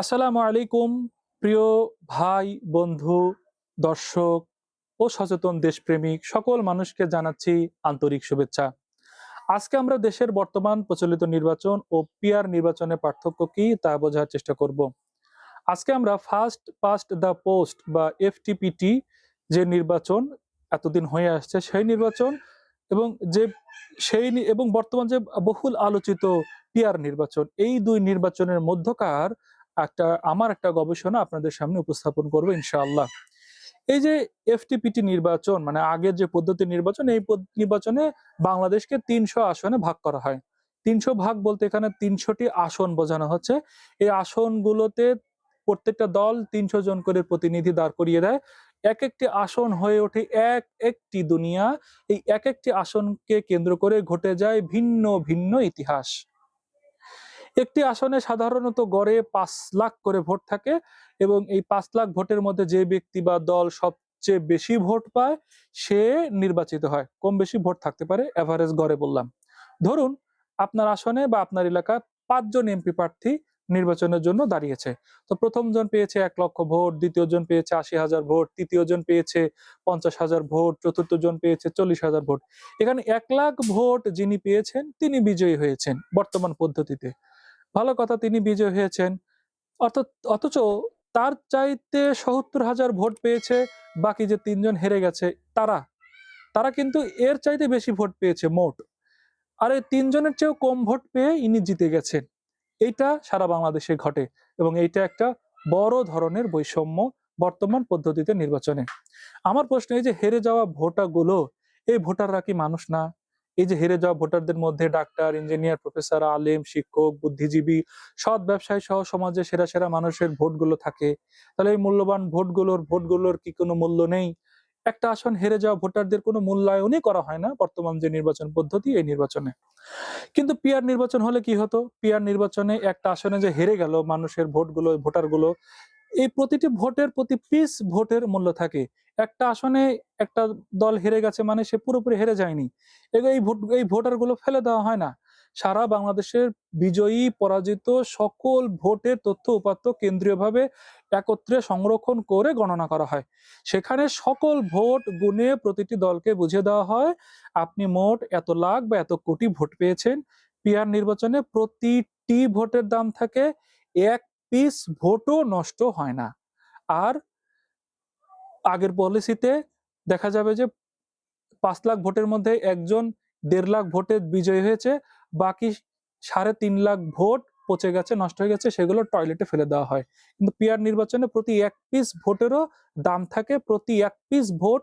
আসসালামু আলাইকুম, প্রিয় ভাই, বন্ধু, দর্শক ও সচেতন দেশপ্রেমিক, সকল মানুষকে জানাচ্ছি আন্তরিক শুভেচ্ছা। আজকে আমরা দেশের বর্তমান প্রচলিত নির্বাচন ও পিআর নির্বাচনের পার্থক্য কি তা বোঝার চেষ্টা করব। আজকে আমরা ফার্স্ট পাস্ট দ্য পোস্ট বা এফটিপিটি যে নির্বাচন এতদিন হয়ে আসছে, সেই নির্বাচন এবং যে সেই এবং বর্তমান যে বহুল আলোচিত পিয়ার নির্বাচন, এই দুই নির্বাচনের মধ্যকার একটা, আমার একটা গবেষণা আপনাদের সামনে উপস্থাপন করব, ইনশাআল্লাহ। এই যে এফটিপিটি নির্বাচন মানে আগের যে পদ্ধতি নির্বাচন, এই নির্বাচনে বাংলাদেশকে তিনশো আসনে ভাগ করা হয়। তিনশো ভাগ বলতে এখানে তিনশোটি আসন বোঝানো হচ্ছে। এই আসনগুলোতে প্রত্যেকটা দল তিনশো জন করে প্রতিনিধি দাঁড় করিয়ে দেয়। এক একটি আসন হয়ে ওঠে এক, একটি দুনিয়া। এই এক একটি আসনকে কেন্দ্র করে ঘটে যায় ভিন্ন ভিন্ন ইতিহাস। একটি আসনে সাধারণত গড়ে পাঁচ লাখ করে ভোট থাকে এবং এই পাঁচ লাখ ভোটের মধ্যে যে ব্যক্তি বা দল সবচেয়ে বেশি ভোট পায়, সে নির্বাচিত হয়। কম বেশি ভোট থাকতে পারে এভারেজ গড়ে বললাম। ধরুন, আপনার আসনে বা আপনার এলাকায় পাঁচজন এমপি প্রার্থী নির্বাচনের জন্য দাঁড়িয়েছে। তো প্রথম জন পেয়েছে এক লক্ষ ভোট, দ্বিতীয় জন পেয়েছে আশি হাজার ভোট, তৃতীয় জন পেয়েছে পঞ্চাশ হাজার ভোট, চতুর্থ জন পেয়েছে চল্লিশ হাজার ভোট। এখানে এক লাখ ভোট যিনি পেয়েছেন, তিনি বিজয়ী হয়েছেন বর্তমান পদ্ধতিতে। ভালো কথা তিনি বিজয় হয়েছেন। অথচ তার চাইতে সত্তর হাজার ভোট পেয়েছে, বাকি যে তিনজন হেরে গেছে, তারা। তারা কিন্তু এর চাইতে বেশি ভোট পেয়েছে, মোট। আর এই তিনজনের চেয়েও কম ভোট পেয়ে ইনি জিতে গেছেন। এইটা সারা বাংলাদেশে ঘটে এবং এইটা একটা বড় ধরনের বৈষম্য বর্তমান পদ্ধতিতে নির্বাচনে। আমার প্রশ্ন এই যে হেরে যাওয়া ভোটাগুলো, এই ভোটাররা কি মানুষ না? এই যে হেরে যাওয়া ভোটারদের মধ্যে ডাক্তার, ইঞ্জিনিয়ার, প্রফেসর, আলেম, শিক্ষক, বুদ্ধিজীবী, সৎ ব্যবসায়ী সহ সমাজে সেরা সেরা মানুষের ভোটগুলো থাকে। তাহলে এই মূল্যবান ভোটগুলোর ভোটগুলোর কি কোনো মূল্য নেই? একটা আসন হেরে যাওয়া ভোটারদের কোনো মূল্যায়নই করা হয় না বর্তমান যে নির্বাচন পদ্ধতি এই নির্বাচনে। কিন্তু পিয়ার নির্বাচন হলে কি হতো? পিয়ার নির্বাচনে একটা আসনে যে হেরে গেল মানুষের ভোটগুলো, ভোটারগুলো, এই প্রতিটি ভোটের প্রতি পিস ভোটের মূল্য থাকে। একটা আসনে একটা দল হেরে গেছে মানে সে পুরোপুরি হেরে যায়নি। এই ভোট, এই ভোটারগুলো ফেলে দেওয়া হয় না। সারা বাংলাদেশের বিজয়ী, পরাজিত সকল ভোটের তথ্য উপাত্ত কেন্দ্রীয়ভাবে একত্রে সংরক্ষণ করে গণনা করা হয়। সেখানে সকল ভোট গুণে প্রতিটি দলকে বুঝিয়ে দেওয়া হয়, আপনি মোট এত লাখ বা এত কোটি ভোট পেয়েছেন। পিআর নির্বাচনে প্রতিটি ভোটের দাম থাকে, এক পিস ভোটও নষ্ট হয় না। আর আগের পলিসিতে দেখা যাবে যে পাঁচ লাখ ভোটের মধ্যে একজন দেড় লাখ ভোটে বিজয়ী হয়েছে, বাকি সাড়ে তিন লাখ ভোট পচে গেছে, নষ্ট হয়ে গেছে, সেগুলো টয়লেটে ফেলে দেওয়া হয়। কিন্তু পিআর নির্বাচনে প্রতি এক পিস ভোটেরও দাম থাকে, প্রতি এক পিস ভোট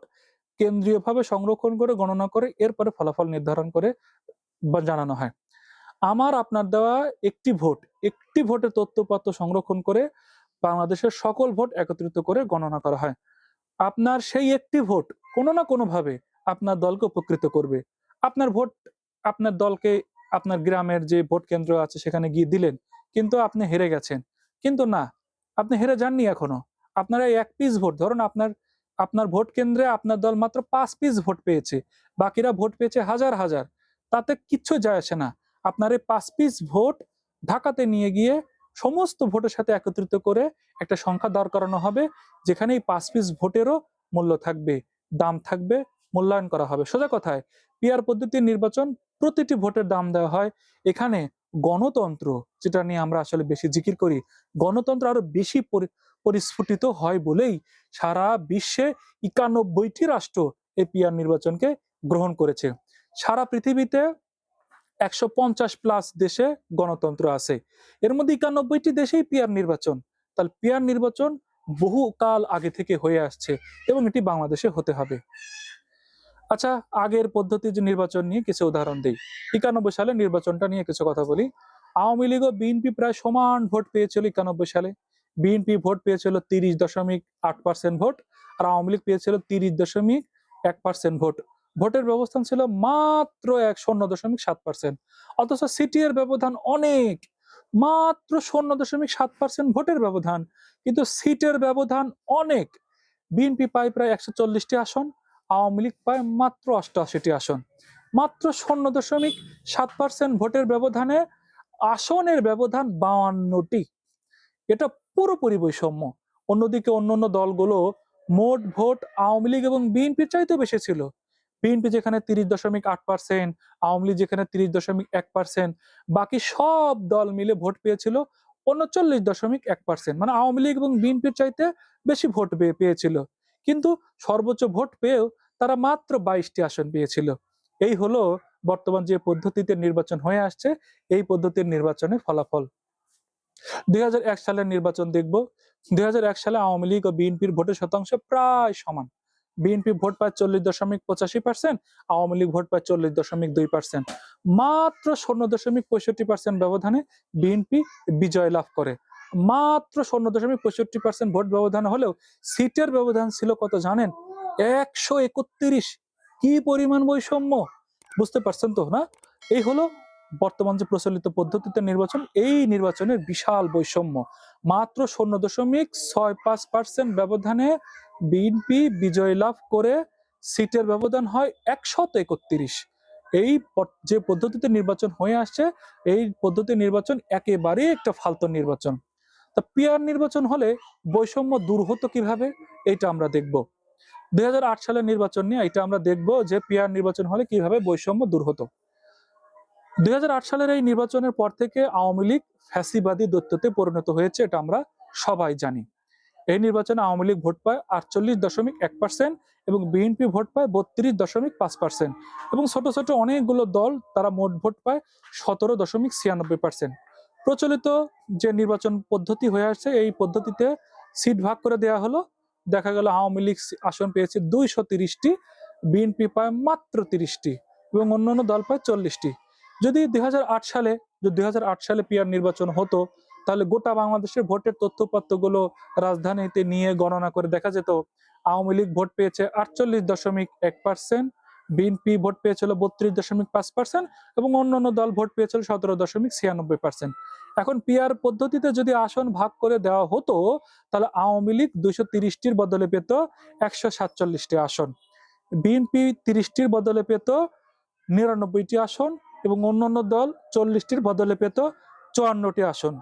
কেন্দ্রীয়ভাবে সংরক্ষণ করে, গণনা করে, এরপরে ফলাফল নির্ধারণ করে বা জানানো হয়। আমার আপনার দেওয়া একটি ভোট, একটি ভোটের তথ্যপত্র সংরক্ষণ করে বাংলাদেশের সকল ভোট একত্রিত করে গণনা করা হয়। আপনার সেই একটি ভোট কোনো না কোনোভাবে আপনার দলকে উপকৃত করবে। আপনার ভোট, আপনার দলকে, আপনার গ্রামের যে ভোট কেন্দ্র আছে সেখানে গিয়ে দিলেন, কিন্তু আপনি হেরে গেছেন। কিন্তু না, আপনি হেরে যাননি এখনও। আপনার এই এক পিস ভোট, ধরুন আপনার আপনার ভোট কেন্দ্রে আপনার দল মাত্র পাঁচ পিস ভোট পেয়েছে, বাকিরা ভোট পেয়েছে হাজার হাজার। তাতে কিচ্ছু যায় আসে না। আপনার এই পাঁচ পিস ভোট ঢাকাতে নিয়ে গিয়ে সমস্ত ভোটের সাথে একত্রিত করে একটা সংখ্যা দাঁড় করানো হবে যেখানে এই পাঁচ পিস ভোটেরও মূল্য থাকবে, দাম থাকবে, মূল্যায়ন করা হবে। সোজা কথায় পিআর পদ্ধতির নির্বাচন প্রতিটি ভোটের দাম দেওয়া হয়। এখানে গণতন্ত্র, যেটা নিয়ে আমরা আসলে বেশি জিকির করি, গণতন্ত্র আরও বেশি পরি- পরিস্ফুটিত হয় বলেই সারা বিশ্বে একানব্বইটি রাষ্ট্র এই পিআর নির্বাচনকে গ্রহণ করেছে। সারা পৃথিবীতে একশো পঞ্চাশ প্লাস দেশে গণতন্ত্র আছে। এর মধ্যে একানব্বইটি দেশেই পিয়ার নির্বাচন। তাহলে পিয়ার নির্বাচন বহু কাল আগে থেকে হয়ে আসছে এবং এটি বাংলাদেশে হতে হবে। আচ্ছা আগের পদ্ধতি যে নির্বাচন নিয়ে কিছু উদাহরণ দিই। একানব্বই সালে নির্বাচনটা নিয়ে কিছু কথা বলি। আওয়ামী লীগ ও বিএনপি প্রায় সমান ভোট পেয়েছিল একানব্বই সালে। বিএনপি ভোট পেয়েছিল তিরিশ দশমিক আট পার্সেন্ট ভোট আর আওয়ামী লীগ পেয়েছিল তিরিশ দশমিক এক পার্সেন্ট ভোট। ভোটের ব্যবস্থান ছিল মাত্র এক শূন্য দশমিক সাত পার্সেন্ট অথচ সিটি এর ব্যবধান অনেক। মাত্র শূন্য দশমিক সাত পার্সেন্ট ভোটের ব্যবধান। কিন্তু সিটের ব্যবধান অনেক। বিএনপি পায় প্রায় একশো চল্লিশটি আসন, আওয়ামী লীগ পায় মাত্র অষ্টআশিটি আসন। মাত্র শূন্য দশমিক সাত পার্সেন্ট ভোটের ব্যবধানে আসনের ব্যবধান বাউান্নটি। এটা পুরোপুরি বৈষম্য অন্যদিকে অন্যান্য দলগুলো মোট ভোট আওয়ামী লীগ এবং বিএনপির চাইতে বেশি ছিল। বিএনপি যেখানে তিরিশ দশমিক আট পার্সেন্ট আওয়ামী লীগ যেখানে তিরিশ দশমিক এক পার্সেন্ট বাকি সব দল মিলে ভোট পেয়েছিল উনচল্লিশ দশমিক এক পার্সেন্ট মানে আওয়ামী লীগ এবং বিএনপির চাইতে বেশি ভোট পেয়ে, পেয়েছিল। কিন্তু সর্বোচ্চ ভোট পেয়েও তারা মাত্র বাইশটি আসন পেয়েছিল। এই হলো বর্তমান যে পদ্ধতিতে নির্বাচন হয়ে আসছে, এই পদ্ধতির নির্বাচনের ফলাফল। দুই হাজার এক সালের নির্বাচন দেখব। দুই হাজার এক সালে আওয়ামী লীগ ও বিএনপির ভোটের শতাংশ প্রায় সমান। বিএনপি ভোট পায় চল্লিশ দশমিক পঁচাশি পার্সেন্ট আওয়ামী লীগ ভোট পায় চল্লিশ দশমিক দুই পার্সেন্ট মাত্র শূন্য দশমিক পঁয়ষট্টি পার্সেন্ট ব্যবধানে বিএনপি বিজয় লাভ করে। মাত্র শূন্য দশমিক পঁয়ষট্টি পার্সেন্ট ভোট ব্যবধান হলেও সিটের ব্যবধান ছিল কত জানেন? একশো একত্রিশ। কি পরিমাণ বৈষম্য? বুঝতে পারছেন তো, না? এই হলো বর্তমান যে প্রচলিত পদ্ধতিতে নির্বাচন, এই নির্বাচনের বিশাল বৈষম্য। মাত্র শূন্য দশমিক ছয় পাঁচ পার্সেন্ট ব্যবধানে বিএনপি বিজয় লাভ করে সিটের ব্যবধান হয় একশত একত্রিশ। এই যে পদ্ধতিতে নির্বাচন হয়ে আসছে, এই পদ্ধতি নির্বাচন একেবারেই একটা ফালতু নির্বাচন। তা পিয়ার নির্বাচন হলে বৈষম্য দূর হতো কীভাবে? এটা আমরা দেখব। দুই হাজার আট সালের নির্বাচন নিয়ে এটা আমরা দেখব যে পিয়ার নির্বাচন হলে কীভাবে বৈষম্য দূর হতো। দুই হাজার আট সালের এই নির্বাচনের পর থেকে আওয়ামী লীগ ফ্যাসিবাদী দৈত্যতে পরিণত হয়েছে, এটা আমরা সবাই জানি। এই নির্বাচনে আওয়ামী লীগ ভোট পায় আটচল্লিশ দশমিক এক পার্সেন্ট এবং বিএনপি ভোট পায় বত্রিশ দশমিক পাঁচ পার্সেন্ট এবং ছোট ছোট অনেকগুলো দল, তারা মোট ভোট পায় সতেরো দশমিক ছিয়ানব্বই পার্সেন্ট প্রচলিত যে নির্বাচন পদ্ধতি হয়ে আসছে, এই পদ্ধতিতে সিট ভাগ করে দেওয়া হলো। দেখা গেল আওয়ামী লীগ আসন পেয়েছে দুইশো তিরিশটি, বিএনপি পায় মাত্র তিরিশটি এবং অন্যান্য দল পায় চল্লিশটি। যদি দুই হাজার আট সালে, যদি দুই হাজার আট সালে পিয়ার নির্বাচন হতো তাহলে গোটা বাংলাদেশের ভোটের তথ্যপত্রগুলো রাজধানীতে নিয়ে গণনা করে দেখা যেত। আওয়ামী লীগ ভোট পেয়েছে আটচল্লিশ দশমিক এক পার্সেন্ট, বিএনপি ভোট পেয়েছিল বত্রিশ দশমিক পাঁচ পার্সেন্ট এবং অন্যান্য দল ভোট পেয়েছিল সতেরো দশমিক ছিয়ানব্বই পার্সেন্ট। এখন পিয়ার পদ্ধতিতে যদি আসন ভাগ করে দেওয়া হতো, তাহলে আওয়ামী লীগ দুইশো তিরিশটির বদলে পেত একশো সাতচল্লিশটি আসন। বিএনপি তিরিশটির বদলে পেত নিরানব্বইটি আসন এবং অন্যান্য দল চল্লিশটির বদলে পেত চুয়ান্নটি আসন।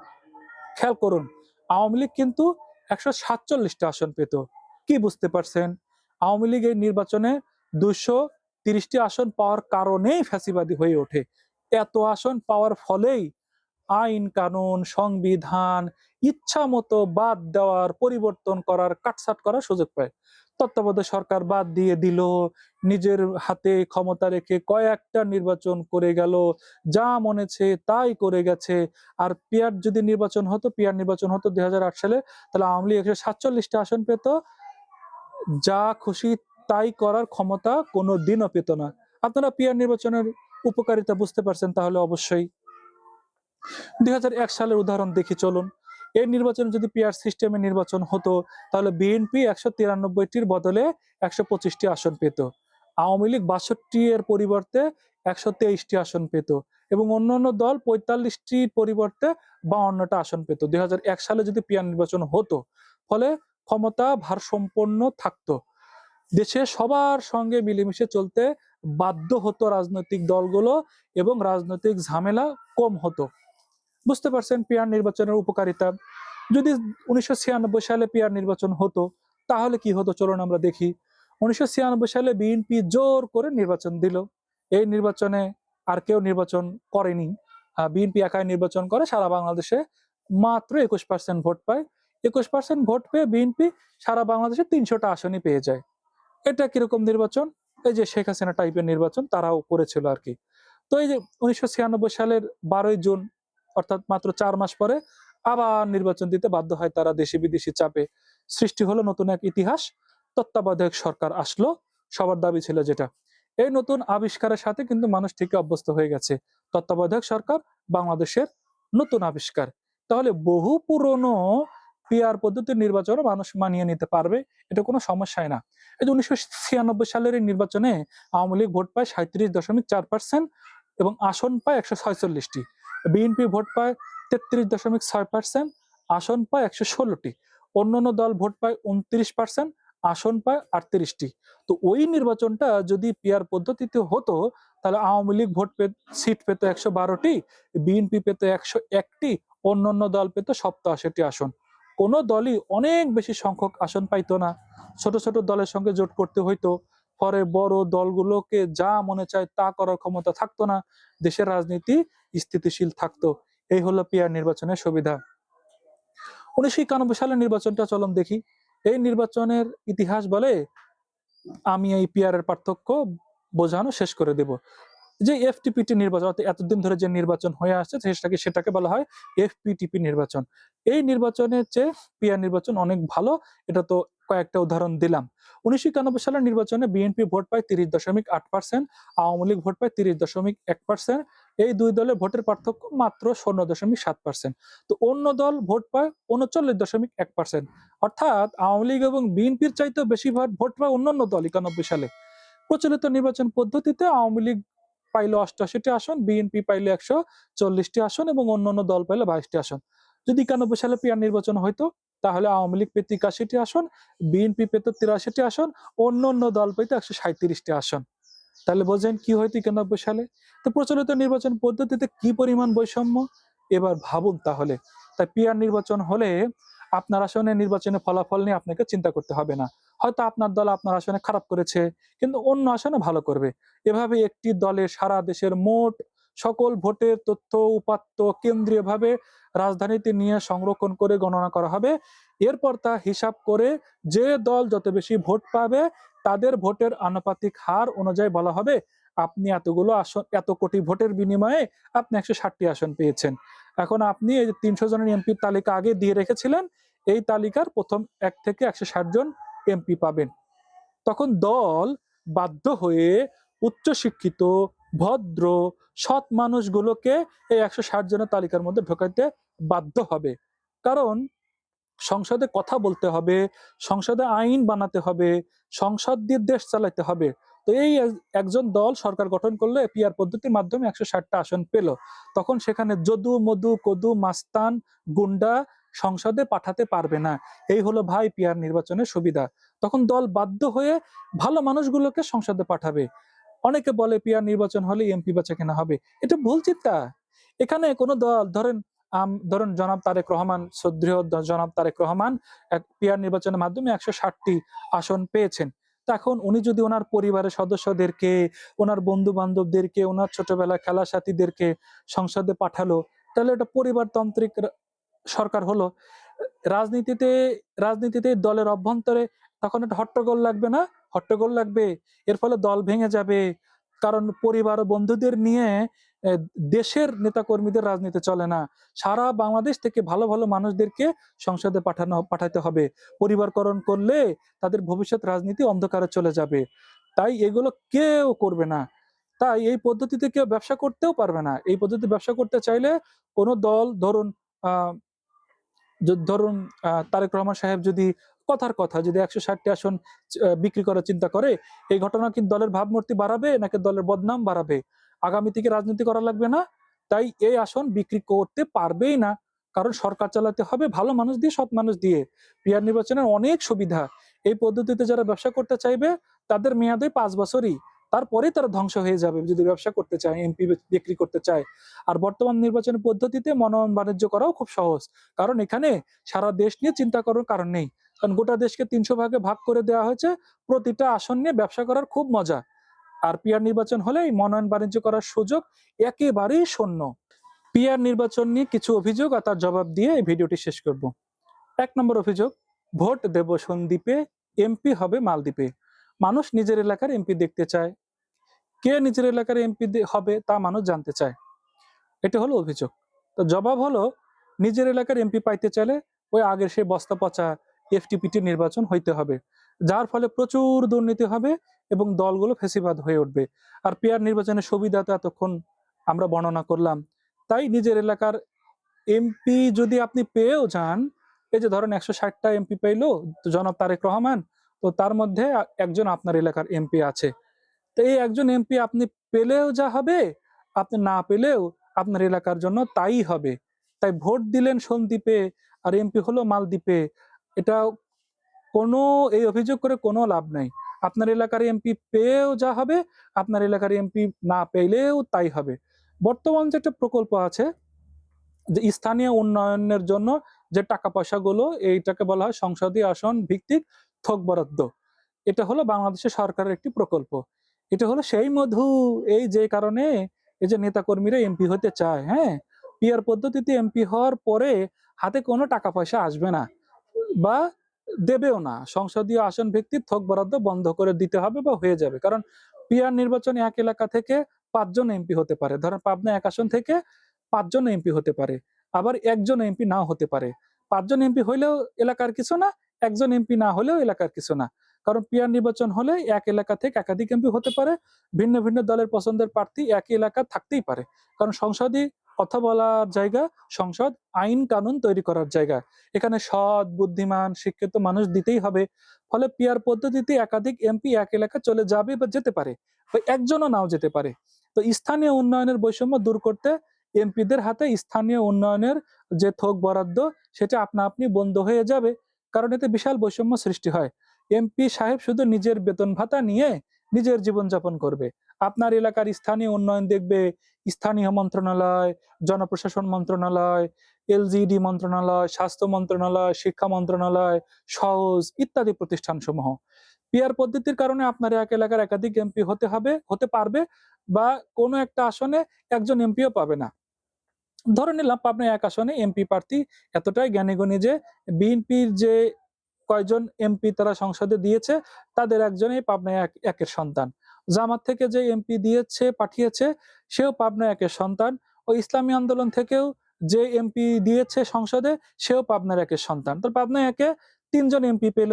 খেয়াল করুন, আওয়ামী লীগ কিন্তু একশো সাতচল্লিশটা আসন পেত। কি বুঝতে পারছেন? আওয়ামী লীগ এই নির্বাচনে দুশো তিরিশটি আসন পাওয়ার কারণেই ফ্যাসিবাদী হয়ে ওঠে। এত আসন পাওয়ার ফলেই আইন কানুন, সংবিধান, ইচ্ছা মতো বাদ দেওয়ার, পরিবর্তন করার, কাটছাট করার সুযোগ পায়। তত্ত্বাবধায়ক সরকার বাদ দিয়ে দিল, নিজের হাতে ক্ষমতা রেখে কয়েকটা নির্বাচন করে গেল, যা মনেছে তাই করে গেছে। আর পিয়ার যদি নির্বাচন হতো পিয়ার নির্বাচন হতো দুই হাজার আট সালে, তাহলে আওয়ামী লীগ একশো সাতচল্লিশটা আসন পেত, যা খুশি তাই করার ক্ষমতা কোনো দিনও পেত না। আপনারা পিয়ার নির্বাচনের উপকারিতা বুঝতে পারছেন তাহলে অবশ্যই। দুই হাজার এক সালের উদাহরণ দেখি চলুন। এই নির্বাচন যদি পিয়ার সিস্টেমে নির্বাচন হতো, তাহলে বিএনপি একশো তিরানব্বইটির বদলে একশো পঁচিশটি আসন পেত। আওয়ামী লীগ বাষট্টি এর পরিবর্তে একশো তেইশটি আসন পেত এবং অন্যান্য দল পঁয়তাল্লিশটির পরিবর্তে বাউন্নটা আসন পেত। দুই হাজার এক সালে যদি পিয়ার নির্বাচন হতো, ফলে ক্ষমতা ভারসম্পন্ন থাকতো। দেশে সবার সঙ্গে মিলেমিশে চলতে বাধ্য হতো রাজনৈতিক দলগুলো এবং রাজনৈতিক ঝামেলা কম হতো। বুঝতে পারছেন, পিয়ার নির্বাচনের উপকারিতা। যদি উনিশশো ছিয়ানব্বই সালে পিয়ার নির্বাচন হতো, তাহলে কি হতো? চলুন আমরা দেখি। উনিশশো ছিয়ানব্বই সালে বিএনপি জোর করে নির্বাচন দিল। এই নির্বাচনে আর কেউ নির্বাচন করেনি। বিএনপি একাই নির্বাচন করে, সারা বাংলাদেশে মাত্র একুশ পার্সেন্ট ভোট পায়। একুশ পার্সেন্ট ভোট পেয়ে বিএনপি সারা বাংলাদেশে তিনশোটা আসনই পেয়ে যায়। এটা কীরকম নির্বাচন? এই যে শেখ হাসিনা টাইপের নির্বাচন তারাও করেছিল আর কি। তো এই যে উনিশশো ছিয়ানব্বই সালের বারোই জুন অর্থাৎ মাত্র চার মাস পরে আবার নির্বাচন দিতে বাধ্য হয় তারা দেশি বিদেশি চাপে। সৃষ্টি হলো নতুন এক ইতিহাস, তত্ত্বাবধায়ক সরকার আসলো, সবার দাবি ছিল যেটা। এই নতুন আবিষ্কারের সাথে কিন্তু মানুষ ঠিকই অভ্যস্ত হয়ে গেছে। তত্ত্বাবধায়ক সরকার বাংলাদেশের নতুন আবিষ্কার। তাহলে বহু পুরনো পিআর পদ্ধতির নির্বাচনও মানুষ মানিয়ে নিতে পারবে, এটা কোনো সমস্যায় না। এই যে উনিশশো ছিয়ানব্বই সালের এই নির্বাচনে আওয়ামী লীগ ভোট পায় সাঁত্রিশ দশমিক চার পার্সেন্ট এবং আসন পায় একশো ছয়চল্লিশটি। বিএনপি ভোট পায় তেত্রিশ দশমিক ছয় পার্সেন্ট, আসন পায় একশো ষোলোটি। অন্যান্য দল ভোট পায় উনত্রিশ পার্সেন্ট, আসন পায় আটত্রিশটি। তো ওই নির্বাচনটা যদি পিয়ার পদ্ধতিতে হতো, তাহলে আওয়ামী লীগ ভোট পে সিট পেত একশো বারোটি, বিএনপি পেত একশো একটি, অন্যান্য দল পেত সপ্তাশিটি আসন। কোনো দলই অনেক বেশি সংখ্যক আসন পাইতো না। ছোট ছোট দলের সঙ্গে জোট করতে হইতো। পরে বড় দলগুলোকে যা মনে চায় তা করার ক্ষমতা থাকতো না। দেশের রাজনীতি স্থিতিশীল থাকতো। এই হলো পিয়ার নির্বাচনের সুবিধা। উনিশশো একানব্বই সালের নির্বাচনটা চলন দেখি। এই নির্বাচনের ইতিহাস বলে আমি এই পিয়ারের পার্থক্য বোঝানো শেষ করে দেব। যে এফটিপিটি নির্বাচন, অর্থাৎ এতদিন ধরে যে নির্বাচন হয়ে আসছে, সেটাকে সেটাকে বলা হয় এফপিটিপি নির্বাচন। এই নির্বাচনের চেয়ে পিয়ার নির্বাচন অনেক ভালো, এটা তো কয়েকটা উদাহরণ দিলাম। উনিশশো একানব্বই সালের নির্বাচনে বিএনপি ভোট পায় তিরিশ দশমিক আট পার্সেন্ট, আওয়ামী লীগ ভোট পায় তিরিশ দশমিক এক পার্সেন্ট এই দুই দলের ভোটের পার্থক্য মাত্র শূন্য দশমিক সাত পার্সেন্ট তো অন্য দল ভোট পায় উনচল্লিশ দশমিক এক পার্সেন্ট অর্থাৎ আওয়ামী লীগ এবং বিএনপির চাইতেও বেশি ভোট পায় অন্যান্য দল একানব্বই সালে। প্রচলিত নির্বাচন পদ্ধতিতে আওয়ামী লীগ পাইলো অষ্টাশিটি আসন, বিএনপি পাইলো একশো চল্লিশটি আসন এবং অন্যান্য দল পাইলো বাইশটি আসন। যদি একানব্বই সালে পিয়ার নির্বাচন হইতো, তাহলে আওয়ামী লীগ পেত একাশিটি আসন, বিএনপি পেত তিরাশিটি আসন অন্য অন্য দল পেত একশো সাঁত্রিশটি আসন। তাহলে বোঝেন কি হয়তো একানব্বই সালে? তো প্রচলিত নির্বাচন পদ্ধতিতে কি পরিমাণ বৈষম্য? এবার ভাবুন তাহলে। তাই পিয়ার নির্বাচন হলে আপনার আসনে নির্বাচনের ফলাফল নিয়ে আপনাকে চিন্তা করতে হবে না। হয়তো আপনার দল আপনার আসনে খারাপ করেছে, কিন্তু অন্য আসনে ভালো করবে। এভাবে একটি দলে সারা দেশের মোট সকল ভোটের তথ্য, উপাত্ত কেন্দ্রীয়ভাবে রাজধানীতে নিয়ে সংরক্ষণ করে গণনা করা হবে। এরপর তা হিসাব করে যে দল যত বেশি ভোট পাবে তাদের ভোটের আনুপাতিক হার অনুযায়ী বলা হবে, আপনি এতগুলো আসন, এত কোটি ভোটের বিনিময়ে আপনি একশো ষাটটি আসন পেয়েছেন। এখন আপনি এই যে তিনশো জনের এমপির তালিকা আগে দিয়ে রেখেছিলেন, এই তালিকার প্রথম এক থেকে একশো ষাট জন এমপি পাবেন। তখন দল বাধ্য হয়ে উচ্চশিক্ষিত, ভদ্র, সৎ মানুষগুলোকে এই একশো ষাট জনের তালিকার মধ্যে ঢোকাইতে বাধ্য হবে। কারণ সংসদে কথা বলতে হবে, সংসদে আইন বানাতে হবে, সংসদ দিয়ে দেশ চালাতে হবে। তো এই একজন দল সরকার গঠন করলে পিআর পদ্ধতির মাধ্যমে একশো ষাটটা আসন পেল। তখন সেখানে যদু, মধু, কদু, মাস্তান, গুন্ডা সংসদে পাঠাতে পারবে না। এই হলো ভাই পিআর নির্বাচনের সুবিধা। তখন দল বাধ্য হয়ে ভালো মানুষগুলোকে সংসদে পাঠাবে। অনেকে বলে পিআর নির্বাচন হলে এমপি বাঁচা কেনা হবে। এটা ভুল চিন্তা। এখানে কোনো দল, ধরেন ধরুন জনাব তারেক রহমান দ- জনাব তারেক রহমান এক পিয়ার নির্বাচনের মাধ্যমে একশো ষাটটি আসন পেয়েছেন। তো এখন উনি যদি ওনার পরিবারের সদস্যদেরকে, ওনার বন্ধু বান্ধবদেরকে ওনার ছোটবেলা খেলা সাথীদেরকে সংসদে পাঠালো, তাহলে এটা পরিবারতান্ত্রিক সরকার হলো। রাজনীতিতে রাজনীতিতে দলের অভ্যন্তরে তখন একটা হট্টগোল লাগবে না? হট্টগোল লাগবে। এর ফলে দল ভেঙে যাবে। কারণ পরিবার ও বন্ধুদের নিয়ে দেশের নেতাকর্মীদের রাজনীতি চলে না। সারা বাংলাদেশ থেকে ভালো ভালো মানুষদেরকে সংসদে পাঠানো পাঠাতে হবে। পরিবারকরণ করলে তাদের ভবিষ্যৎ রাজনীতি অন্ধকারে চলে যাবে। তাই এগুলো কেউ করবে না। তাই এই পদ্ধতিতে কেউ ব্যবসা করতেও পারবে না। এই পদ্ধতি ব্যবসা করতে চাইলে কোনো দল, ধরুন ধরুন তারেক রহমান সাহেব যদি কথার কথা, যদি একশো ষাটটি আসন বিক্রি করার চিন্তা করে, এই ঘটনা কি দলের ভাবমূর্তি বাড়াবে নাকি দলের বদনাম বাড়াবে? আগামী থেকে রাজনীতি করা লাগবে না। তাই এই আসন বিক্রি করতে পারবেই না। কারণ সরকার চালাতে হবে ভালো মানুষ দিয়ে, সৎ মানুষ দিয়ে। পিয়ার নির্বাচনের অনেক সুবিধা। এই পদ্ধতিতে যারা ব্যবসা করতে চাইবে, তাদের মেয়াদে পাঁচ বছরই। তারপরে তারা ধ্বংস হয়ে যাবে যদি ব্যবসা করতে চায়, এমপি বিক্রি করতে চায়। আর বর্তমান নির্বাচনের পদ্ধতিতে মনোনয়ন বাণিজ্য করাও খুব সহজ। কারণ এখানে সারা দেশ নিয়ে চিন্তা করার কারণ নেই। কারণ গোটা দেশকে তিনশো ভাগে ভাগ করে দেওয়া হয়েছে। প্রতিটা আসন নিয়ে ব্যবসা করার খুব মজা। আর পিআর নির্বাচন হলে এই মনোনয়ন বাণিজ্য করার সুযোগ একেবারেই শূন্য। পিআর নির্বাচন নিয়ে কিছু অভিযোগ আর তার জবাব দিয়ে এই ভিডিওটি শেষ করব। এক নম্বর অভিযোগ, ভোট দেব সন্দ্বীপে, এমপি হবে মালদ্বীপে। মানুষ নিজের এলাকার এমপি দেখতে চায়। কে নিজের এলাকার এমপি হবে তা মানুষ জানতে চায়। এটা হলো অভিযোগ। তো জবাব হলো, নিজের এলাকার এমপি পাইতে চাইলে ওই আগের সেই বস্তা পচা এফটিপিটি নির্বাচন হইতে হবে। যার ফলে প্রচুর দুর্নীতি হবে এবং দলগুলো ফেসিবাদ হয়ে উঠবে। আর পেয়ার নির্বাচনের সুবিধা তো এতক্ষণ আমরা বর্ণনা করলাম। তাই নিজের এলাকার এমপি যদি আপনি পেয়েও যান, এই যে ধরেন একশো ষাটটা এমপি পেইলো জনাব তারেক রহমান, তো তার মধ্যে একজন আপনার এলাকার এমপি আছে। তো এই একজন এমপি আপনি পেলেও যা হবে, আপনি না পেলেও আপনার এলাকার জন্য তাই হবে। তাই ভোট দিলেন সন্দ্বীপে আর এমপি হলো মালদ্বীপে। এটা কোনো, এই অভিযোগ করে কোনো লাভ নাই। আপনার এলাকার এমপি পেয়েও যা হবে, আপনার এলাকার এমপি না পেলেও তাই হবে। বর্তমান যে একটা প্রকল্প আছে, যে স্থানীয় উন্নয়নের জন্য যে টাকা পয়সাগুলো এইটাকে বলা হয় সংসদীয় আসন ভিত্তিক থোক বরাদ্দ। এটা হলো বাংলাদেশের সরকারের একটি প্রকল্প। এটা হলো সেই মধু, এই যে কারণে এই যে নেতাকর্মীরা এমপি হতে চায় হ্যাঁ? পিয়ার পদ্ধতিতে এমপি হওয়ার পরে হাতে কোনো টাকা পয়সা আসবে না। বা দেবেও না। সংসদীয় আসন ভিত্তিক থোক বরাদ্দ বন্ধ করে দিতে হবে বা হয়ে যাবে। কারণ পিয়ার নির্বাচনে এক এলাকা থেকে পাঁচজন এমপি হতে পারে। ধরেন পাবনা এক আসন থেকে পাঁচজন এমপি হতে পারে। আবার একজন এমপি নাও হতে পারে। পাঁচজন এমপি হইলেও এলাকার কিছু না, একজন এমপি না হলেও এলাকার কিছু না। কারণ পিয়ার নির্বাচন হলে এক এলাকা থেকে একাধিক এমপি হতে পারে। ভিন্ন ভিন্ন দলের পছন্দের প্রার্থী একই এলাকা থাকতেই পারে। কারণ সংসদই কথা বলার জায়গা, সংসদ, আইন কানুন তৈরি করার জায়গা। এখানে সৎ, বুদ্ধিমান, শিক্ষিত মানুষ দিতেই হবে। ফলে পিয়ার পদ্ধতিতে একাধিক এমপি এক এলাকা চলে যাবে বা যেতে পারে একজনও নাও যেতে পারে। তো স্থানীয় উন্নয়নের বৈষম্য দূর করতে এমপিদের হাতে স্থানীয় উন্নয়নের যে থোক বরাদ্দ, সেটা আপনা আপনি বন্ধ হয়ে যাবে, কারণ এতে বিশাল বৈষম্য সৃষ্টি হয়। এমপি সাহেব শুধু নিজের বেতন ভাতা নিয়ে নিজের জীবনযাপন করবে। আপনার এলাকার স্থানীয় উন্নয়ন দেখবে স্থানীয় মন্ত্রণালয়, জনপ্রশাসন মন্ত্রণালয় এলজিডি মন্ত্রণালয়, স্বাস্থ্য মন্ত্রণালয়, শিক্ষা মন্ত্রণালয়, সহজ ইত্যাদি প্রতিষ্ঠান সমূহ পিয়ার পদ্ধতির কারণে আপনার এক এলাকার একাধিক এমপি হতে হবে, হতে পারবে বা কোনো একটা আসনে একজন এমপিও পাবে না। ধরে নিলাম পাবনা এক আসনে এমপি প্রার্থী এতটাই জ্ঞানীগুণী যে, বিএনপির যে কয়জন এমপি তারা সংসদে দিয়েছে, তাদের একজনই পাবনা এক, একের সন্তান। জামাত থেকে যে এমপি দিয়েছে, পাঠিয়েছে, সেও পাবনা একের সন্তান। ও ইসলামী আন্দোলন থেকেও যে এমপি দিয়েছে সংসদে, সেও পাবনার একের সন্তান। তো পাবনা একে তিনজন এমপি পেল।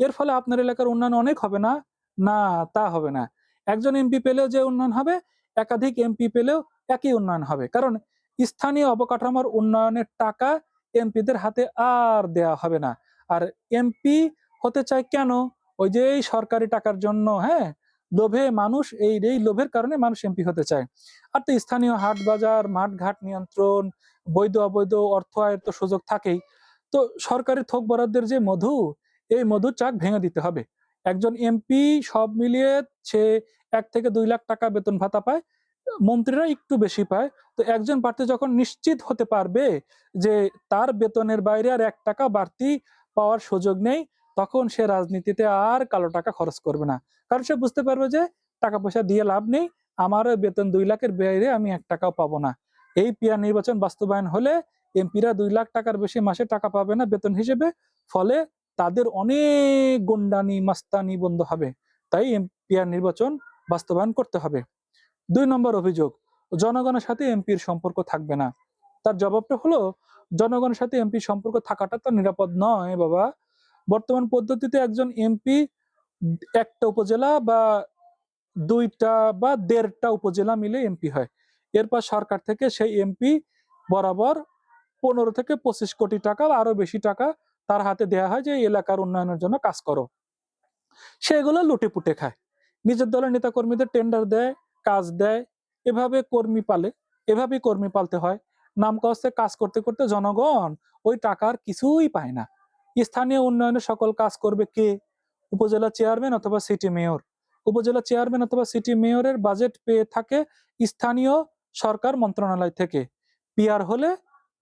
এর ফলে আপনার এলাকার উন্নয়ন অনেক হবে না? না, তা হবে না। একজন এমপি পেলেও যে উন্নয়ন হবে, একাধিক এমপি পেলেও একই উন্নয়ন হবে। কারণ স্থানীয় অবকাঠামোর উন্নয়নের টাকা এমপিদের হাতে আর দেয়া হবে না। আর এমপি হতে চায় কেন? ওই যে এই সরকারি টাকার জন্য হ্যাঁ? লোভে মানুষ, এই এই লোভের কারণে মানুষ এমপি হতে চায়। আর তো স্থানীয় হাট বাজার, মাঠ ঘাট নিয়ন্ত্রণ, বৈধ, অবৈধ, অর্থ আয়ের তো সুযোগ থাকেই। তো সরকারি থোক বরাদ্দের যে মধু, এই মধুর চাক ভেঙে দিতে হবে। একজন এমপি সব মিলিয়ে সে এক থেকে দুই লাখ টাকা বেতন ভাতা পায়, মন্ত্রীরা একটু বেশি পায়। তো একজন প্রার্থী যখন নিশ্চিত হতে পারবে যে তার বেতনের বাইরে আর এক টাকা বাড়তি পাওয়ার সুযোগ নেই, তখন সে রাজনীতিতে আর কালো টাকা খরচ করবে না। কারণ সে বুঝতে পারবে যে টাকা পয়সা দিয়ে লাভ নেই, আমার বেতন দুই লাখের বাইরে আমি এক টাকাও পাবো না। এই পিয়ার নির্বাচন বাস্তবায়ন হলে এমপিরা দুই লাখ টাকার বেশি মাসে টাকা পাবে না বেতন হিসেবে, ফলে তাদের অনেক গুন্ডানি মাস্তানি বন্ধ হবে। তাই পিয়ার নির্বাচন বাস্তবায়ন করতে হবে। দুই নম্বর অভিযোগ, জনগণের সাথে এমপির সম্পর্ক থাকবে না। তার জবাবটা হলো জনগণের সাথে এমপি সম্পর্ক থাকাটা তো নিরাপদ নয়, বাবা। বর্তমান পদ্ধতিতে একজন এমপি একটা উপজেলা বা দুইটা বা দেড়টা উপজেলা মিলে এমপি হয়। এরপর সরকার থেকে সেই এমপি বরাবর পনেরো থেকে পঁচিশ কোটি টাকা বা আরও বেশি টাকা তার হাতে দেয়া হয় যে এলাকার উন্নয়নের জন্য কাজ করো। সেগুলো লুটে পুটে খায়। নিজের দলের নেতা কর্মীদের টেন্ডার দেয়, কাজ দেয়, এভাবে কর্মী পালে, এভাবেই কর্মী পালতে হয়। নাম কষ্টে কাজ করতে করতে জনগণ ওই টাকার কিছুই পায় না। স্থানীয় উন্নয়নের সকল কাজ করবে কে? উপজেলা চেয়ারম্যান অথবা সিটি মেয়র উপজেলা চেয়ারম্যান অথবা সিটি মেয়রের বাজেট পেয়ে থাকে স্থানীয় সরকার মন্ত্রণালয় থেকে। পিয়ার হলে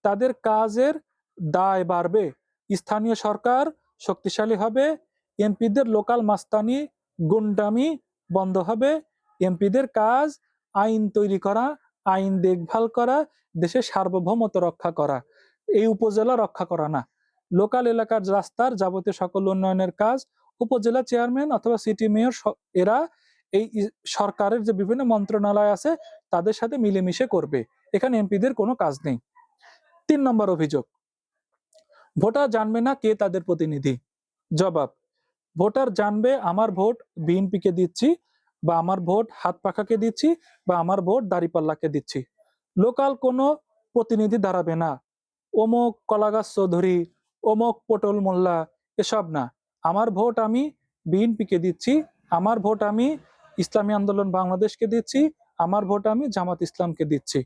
তাদের কাজের দায় বাড়বে। স্থানীয় সরকার শক্তিশালী হবে, এমপিদের লোকাল মাস্তানি গুন্ডামি বন্ধ হবে, এমপিদের কাজ আইন তৈরি করা আইন দেখভাল করা, দেশের সার্বভৌমত্ব রক্ষা করা। এই উপজেলা রক্ষা করা না। লোকাল এলাকার রাস্তার যাবতীয় সকল উন্নয়নের কাজ উপজেলা চেয়ারম্যান অথবা সিটি মেয়র এরা এই সরকারের যে বিভিন্ন মন্ত্রণালয় আছে, তাদের সাথে মিলেমিশে করবে। এখানে এমপিদের কোনো কাজ নেই। তিন নম্বর অভিযোগ। ভোটার জানবে না কে তাদের প্রতিনিধি। জবাব, ভোটার জানবে, আমার ভোট বিএনপিকে দিচ্ছি বা আমার ভোট হাত পাখাকে দিচ্ছি বা আমার ভোট দাড়িপাল্লাকে দিচ্ছি। লোকাল কোনো প্রতিনিধি দাঁড়াবে না। অমুক কলাগাছ চৌধুরী, অমুক পটল মোল্লা, এসব না। আমার ভোট আমি বিএনপিকে দিচ্ছি, আমার ভোট আমি ইসলামী আন্দোলন বাংলাদেশকে দিচ্ছি, আমার ভোট আমি জামাত ইসলামকে দিচ্ছি।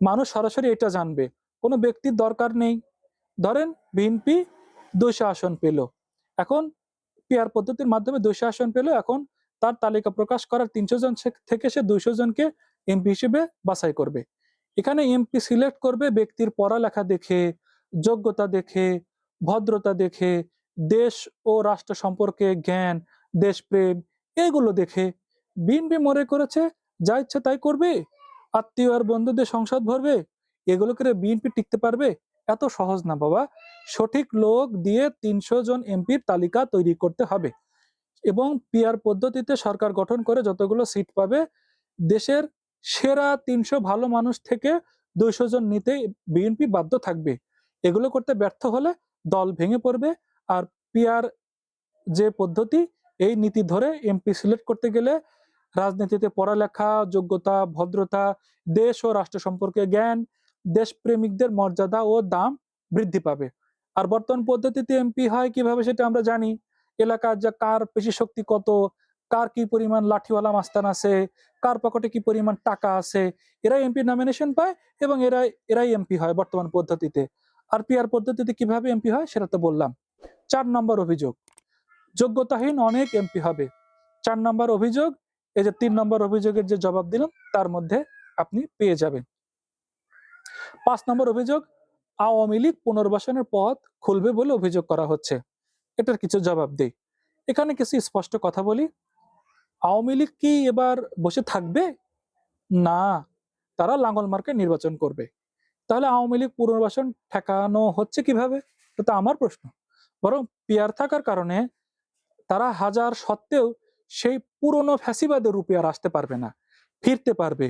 মানুষ সরাসরি এটা জানবে, কোনো ব্যক্তির দরকার নেই। ধরেন বিএনপি দুইশো আসন পেল। এখন পিয়ার পদ্ধতির মাধ্যমে দুইশো আসন পেল, এখন তার তালিকা প্রকাশ করার তিনশো জন থেকে সে দুইশো জনকে এমপি হিসেবে বাছাই করবে। এখানে এমপি সিলেক্ট করবে ব্যক্তির পড়ালেখা দেখে, যোগ্যতা দেখে, ভদ্রতা দেখে, দেশ ও রাষ্ট্র সম্পর্কে জ্ঞান, দেশপ্রেম এগুলো দেখে। বিএনপি মনে করেছে, যা ইচ্ছে তাই করবে, আত্মীয় আর বন্ধুদের সংসদ ভরবে, এগুলো করে বিএনপি টিকতে পারবে? এত সহজ না বাবা। সঠিক লোক দিয়ে তিনশো জন এমপির তালিকা তৈরি করতে হবে। এবং পিআর পদ্ধতিতে সরকার গঠন করে যতগুলো সিট পাবে, দেশের সেরা তিনশো ভালো মানুষ থেকে দুইশো জন নিতে বিএনপি বাধ্য থাকবে। এগুলো করতে ব্যর্থ হলে দল ভেঙে পড়বে আর পিআর যে পদ্ধতি, এই নীতি ধরে এমপি সিলেক্ট করতে গেলে রাজনীতিতে পড়ালেখা, যোগ্যতা, ভদ্রতা, দেশ ও রাষ্ট্র সম্পর্কে জ্ঞান, দেশপ্রেমিকদের মর্যাদা ও দাম বৃদ্ধি পাবে। আর বর্তমান পদ্ধতিতে এমপি হয় কীভাবে সেটা আমরা জানি। এলাকার যা কার পেশি শক্তি কত, কার কি পরিমাণ লাঠিওয়ালা মাস্তান আছে, কার পকেটে কি পরিমাণ টাকা আছে, এরাই এমপি নমিনেশন পায় এবং এরাই এরাই এমপি হয় বর্তমান পদ্ধতিতে। আর পিআর পদ্ধতিতে কীভাবে এমপি হয় সেটা তো বললাম। চার নম্বর অভিযোগ, যোগ্যতাহীন অনেক এমপি হবে। চার নম্বর অভিযোগ, এই যে তিন নম্বর অভিযোগের যে জবাব দিলাম, তার মধ্যে আপনি পেয়ে যাবেন। পাঁচ নম্বর অভিযোগ, আওয়ামী লীগ পুনর্বাসনের পথ খুলবে বলে অভিযোগ করা হচ্ছে। এটার কিছু জবাব দেই। এখানে কিছু স্পষ্ট কথা বলি। আওয়ামী লীগ কি এবার বসে থাকবে? না, তারা লাঙ্গল মার্কে নির্বাচন করবে। তাহলে আওয়ামী লীগ পুনর্বাসন ঠেকানো হচ্ছে কীভাবে? এটা তো আমার প্রশ্ন। বরং পিয়ার থাকার কারণে তারা হাজার সত্ত্বেও সেই পুরনো ফ্যাসিবাদের রূপে আর আসতে পারবে না, ফিরতে পারবে।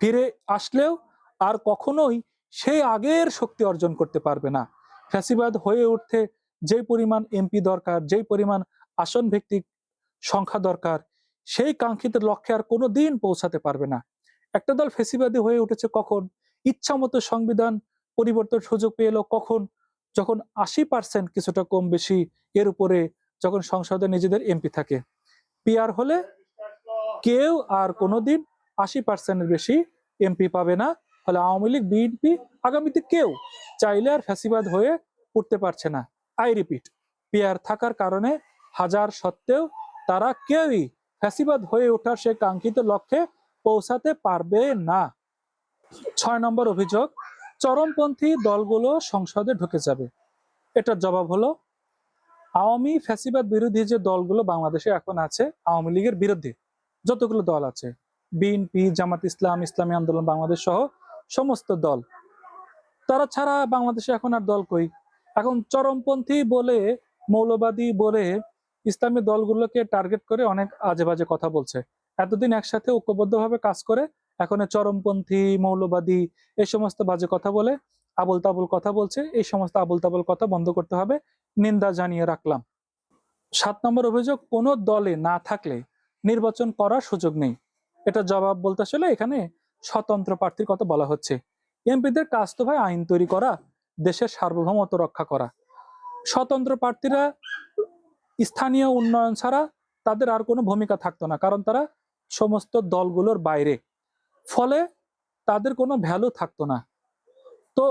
ফিরে আসলেও আর কখনোই সেই আগের শক্তি অর্জন করতে পারবে না। ফ্যাসিবাদ হয়ে উঠতে যেই পরিমাণ এমপি দরকার, যেই পরিমাণ আসন ভিত্তিক সংখ্যা দরকার, সেই কাঙ্ক্ষিত লক্ষ্যে আর কোনো দিন পৌঁছাতে পারবে না। একটা দল ফেসিবাদী হয়ে উঠেছে কখন? ইচ্ছা মতো সংবিধান পরিবর্তন সুযোগ পেয়ে এলো কখন? যখন আশি পার্সেন্ট কিছুটা কম বেশি এর উপরে যখন সংসদে নিজেদের এমপি থাকে। পিআর হলে কেউ আর কোনোদিন আশি পার্সেন্টের বেশি এমপি পাবে না। ফলে আওয়ামী লীগ বিএনপি আগামীতে কেউ চাইলে আর ফ্যাসিবাদ হয়ে উঠতে পারছে না। আই রিপিট পিআর থাকার কারণে হাজার সত্ত্বেও তারা কেউই ফ্যাসিবাদ হয়ে ওঠার সে কাঙ্ক্ষিত লক্ষ্যে পৌঁছাতে পারবে না। ছয় নম্বর অভিযোগ, চরমপন্থী দলগুলো সংসদে ঢুকে যাবে। এটার জবাব হলো, আওয়ামী ফ্যাসিবাদ বিরোধী যে দলগুলো বাংলাদেশে এখন আছে, আওয়ামী লীগের বিরুদ্ধে যতগুলো দল আছে, বিএনপি, জামাত ইসলাম, ইসলামী আন্দোলন, বাংলাদেশ সহ সমস্ত দল, তারা ছাড়া বাংলাদেশে এখন আর দল কই? এখন চরমপন্থী বলে, মৌলবাদী বলে ইসলামী দলগুলোকে টার্গেট করে অনেক আজে বাজে কথা বলছে। এতদিন একসাথে ঐক্যবদ্ধভাবে কাজ করে, এখন চরমপন্থী, মৌলবাদী এই সমস্ত বাজে কথা বলে আবল তাবল কথা বলছে, এই সমস্ত আবল তাবল কথা বন্ধ করতে হবে, নিন্দা জানিয়ে রাখলাম। সাত নম্বর অভিযোগ, কোনো দলে না থাকলে নির্বাচন করার সুযোগ নেই। এটা জবাব বলতে আসলে এখানে স্বতন্ত্র প্রার্থীর কথা বলা হচ্ছে। এমপিদের কাজ তো ভাই আইন তৈরি করা দেশের সার্বভৌমত্ব রক্ষা করা। স্বতন্ত্র প্রার্থীরা স্থানীয় উন্নয়ন ছাড়া তাদের আর কোনো ভূমিকা থাকতো না, কারণ তারা সমস্ত দলগুলোর বাইরে। ফলে তাদের কোনো ভ্যালু থাকতো না। তো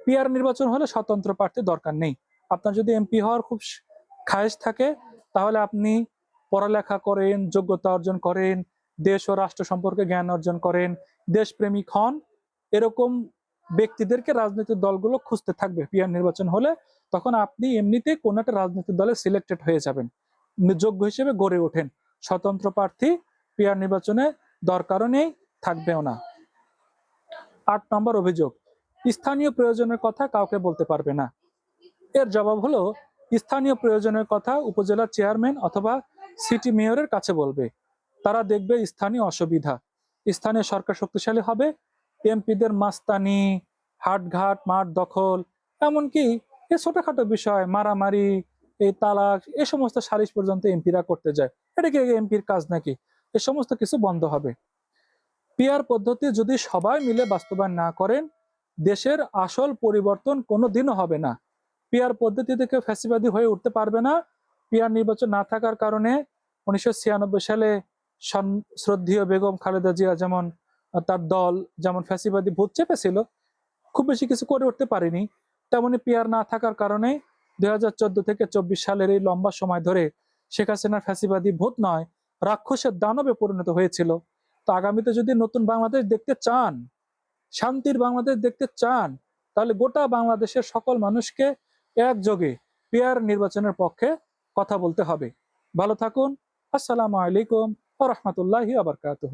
পিআর নির্বাচন হলে স্বতন্ত্র প্রার্থী দরকার নেই। আপনার যদি এমপি হওয়ার খুব খায়েশ থাকে, তাহলে আপনি পড়ালেখা করেন, যোগ্যতা অর্জন করেন, দেশ ও রাষ্ট্র সম্পর্কে জ্ঞান অর্জন করেন, দেশপ্রেমিক হন, এরকম ব্যক্তিদেরকে রাজনৈতিক দলগুলো খুঁজতে থাকবে। পিয়ার নির্বাচন হলে তখন আপনি এমনিতেই কোন একটা রাজনৈতিক দলে সিলেক্টেড হয়ে যাবেন। যোগ্য হিসেবে গড়ে ওঠেন। স্বতন্ত্র প্রার্থী পিয়ার নির্বাচনে দরকারও নেই থাকবেও না। আট নম্বর অভিযোগ, স্থানীয় প্রয়োজনের কথা কাউকে বলতে পারবে না। এর জবাব হলো, স্থানীয় প্রয়োজনের কথা উপজেলা চেয়ারম্যান অথবা সিটি মেয়রের কাছে বলবে। তারা দেখবে স্থানীয় অসুবিধা। স্থানীয় সরকার শক্তিশালী হবে এমপিদের মাস্তানি, হাটঘাট, মাঠ দখল, এমনকি এই ছোটখাটো বিষয়, মারামারি, এই তালাক, এ সমস্ত সালিশ পর্যন্ত এমপিরা করতে যায়। এটা কি এমপির কাজ নাকি? এ সমস্ত কিছু বন্ধ হবে। পিআর পদ্ধতি যদি সবাই মিলে বাস্তবায়ন না করেন, দেশের আসল পরিবর্তন কোনো দিনও হবে না। পিআর পদ্ধতি থেকে ফ্যাসিবাদী হয়ে উঠতে পারবে না। পিআর নির্বাচন না থাকার কারণে উনিশশো ছিয়ানব্বই সালে শ্রদ্ধীয় বেগম খালেদা জিয়া যেমন তার দল যেমন ফ্যাসিবাদী ভোট চেপেছিল, খুব বেশি কিছু করে উঠতে পারেনি। তেমনি পিআর না থাকার কারণে দুই হাজার চোদ্দ থেকে চব্বিশ সালের এই লম্বা সময় ধরে শেখ হাসিনার ফ্যাসিবাদী ভোট নয়, রাক্ষসের দানবে পরিণত হয়েছিল। তো আগামীতে যদি নতুন বাংলাদেশ দেখতে চান, শান্তির বাংলাদেশ দেখতে চান, তাহলে গোটা বাংলাদেশের সকল মানুষকে একযোগে পিয়ার নির্বাচনের পক্ষে কথা বলতে হবে। ভালো থাকুন, আসসালামু আলাইকুম রহমতুল্লাহি আবরকাতহ